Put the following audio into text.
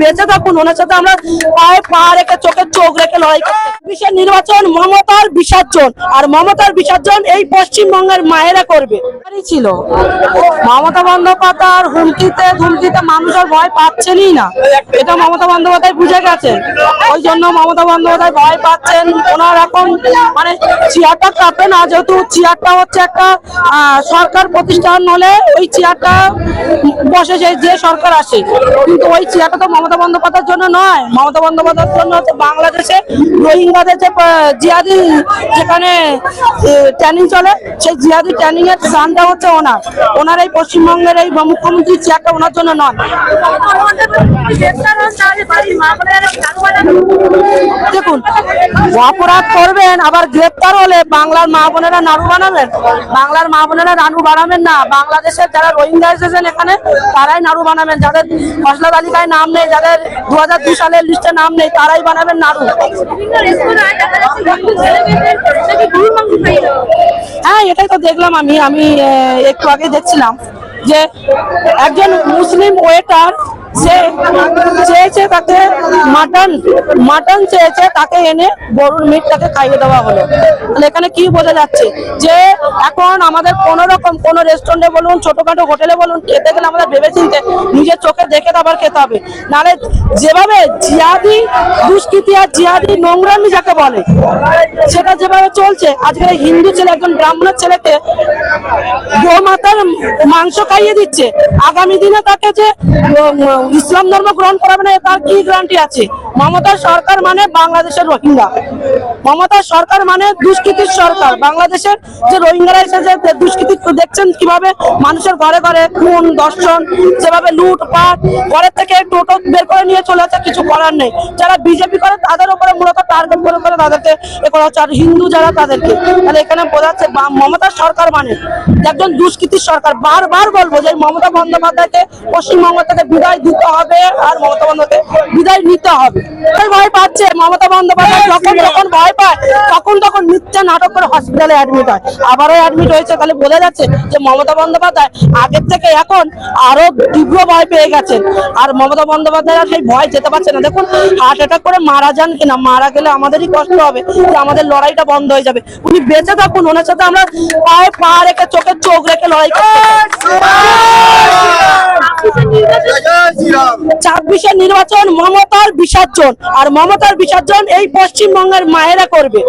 বেঁচে থাকুন। ওনার সাথে আমরা পায়ে পা রেখে চোখে চোখ রেখে লড়াই করতে বিশেষ নির্বাচন মমতার বিসর্জন। আর মমতার বিসর্জন এই পশ্চিমবঙ্গের মায়েরা করবে। ছিল। মমতা বন্দ্যোপাধ্যায় হুমকিতে ধুমকিতে মানুষ আর ভয় পাচ্ছেনই না। এটা মমতা বন্দ্যোপাধ্যায় বুঝে গেছেন। ওই জন্য মমতা বন্দ্যোপাধ্যায় ভয় পাচ্ছেন। ওনার এখন মানে চেয়ারটা কাঁপে না, যেহেতু চেয়ারটা হচ্ছে একটা সরকার প্রতিষ্ঠান হলে ওই চেয়ারটা বসে যে যে সরকার আসে। কিন্তু ওই চেয়ারটা তো মমতা বন্দ্যোপাধ্যায়ের জন্য নয়। মমতা বন্দ্যোপাধ্যায়ের জন্য হচ্ছে বাংলাদেশে রোহিঙ্গাদের যে জিহাদি যেখানে ট্রেনিং চলে, সেই জিহাদি ট্রেনিং এর স্থানটা হচ্ছে ওনার। ওনার এই পশ্চিমবঙ্গের এই মুখ্যমন্ত্রীর চেয়ারটা ওনার জন্য নয়। দেখুন, অপরাধ করবেন, আবার গ্রেপ্তার হলে বাংলার মা বোনেরা নাড়ু বানাবেন? বাংলার মা বোনেরা নাড়ু বানাবেন না। বাংলাদেশের যারা রোহিঙ্গা এসেছেন এখানে তারাই নাড়ু বানাবেন। যাদের মশলা তালিকায় নাম নেই যাদের দু হাজার দু সালের লিস্টে নাম নেই তারাই বানাবেন নাড়ু। হ্যাঁ এটাই তো দেখলাম আমি। আমি একটু আগে দেখছিলাম যে একজন মুসলিম ওয়েটার চেয়েছে তাকে মাটন মাটন চেয়েছে তাকে এনে গরুর মিট তাকে খাইয়ে দেওয়া হলো। তাহলে এখানে কি বোঝা যাচ্ছে? যে এখন আমাদের কোন রকম কোন রেস্টুরেন্টে বলুন, ছোটখাটো হোটেলে বলুন, খেতে গেলে আমাদের ভেবে চিনতে নিজের চোখে দেখে তারপর খেতে হবে। নাহলে যেভাবে জিয়াদি দুষ্কৃতি আর জিয়াদি নোংরামি যাকে বলে, সেটা যেভাবে চলছে, আজকে হিন্দু ছেলে, একজন ব্রাহ্মণের ছেলেকে গোমাতার মাংস খাইয়ে দিচ্ছে। আগামী দিনে তাকে যে ইসলাম ধর্ম গ্রহণ করাবে না তার কি গ্যারান্টি আছে? মমতার সরকার মানে বাংলাদেশের রোহিঙ্গা। মমতার সরকার মানে দুষ্কৃতির সরকার। বাংলাদেশের যে রোহিঙ্গারা এসেছে, যে দুষ্কৃতি দেখছেন কীভাবে মানুষের ঘরে ঘরে খুন দর্শন যেভাবে লুট, পাট, ঘরের থেকে টোটো বের করে নিয়ে চলে যাচ্ছে, কিছু করার নেই। যারা বিজেপি করে, তাদের উপরে মূলত টার্গেট করে করে তাদেরকে এ করা হচ্ছে। আর হিন্দু যারা, তাদেরকে। তাহলে এখানে বোঝা যাচ্ছে মমতার সরকার মানে একজন দুষ্কৃতির সরকার। বারবার বলব যে মমতা বন্দ্যোপাধ্যায়কে পশ্চিমবঙ্গ থেকে বিদায় দিতে হবে আর মমতা বন্দ্যোপাধ্যায় বিদায় নিতে হবে। ভয় পাচ্ছে। মমতা বন্দ্যোপাধ্যায় যখন যখন ভয় পায় তখন তখন মিথ্যা নাটক করে হসপিটালে অ্যাডমিট হয়। আবারও অ্যাডমিট হয়েছে। তাহলে বোঝা যাচ্ছে যে মমতা বন্দ্যোপাধ্যায় আগের থেকে এখন আরও তীব্র ভয় পেয়ে গেছেন। আর মমতা বন্দ্যোপাধ্যায় আর সেই ভয় যেতে পারছে না। দেখুন হার্ট অ্যাটাক করে মারা যান কিনা মারা গেলে আমাদেরই কষ্ট হবে যে আমাদের লড়াইটা বন্ধ হয়ে যাবে। উনি বেঁচে থাকুন ওনার সাথে আমরা পায়ে পা রেখে চোখে চোখ রেখে লড়াই করতে ছাব্বিশের নির্বাচন মমতার বিসর্জন। আর মমতার বিসর্জন এই পশ্চিমবঙ্গের মায়েরা করবে।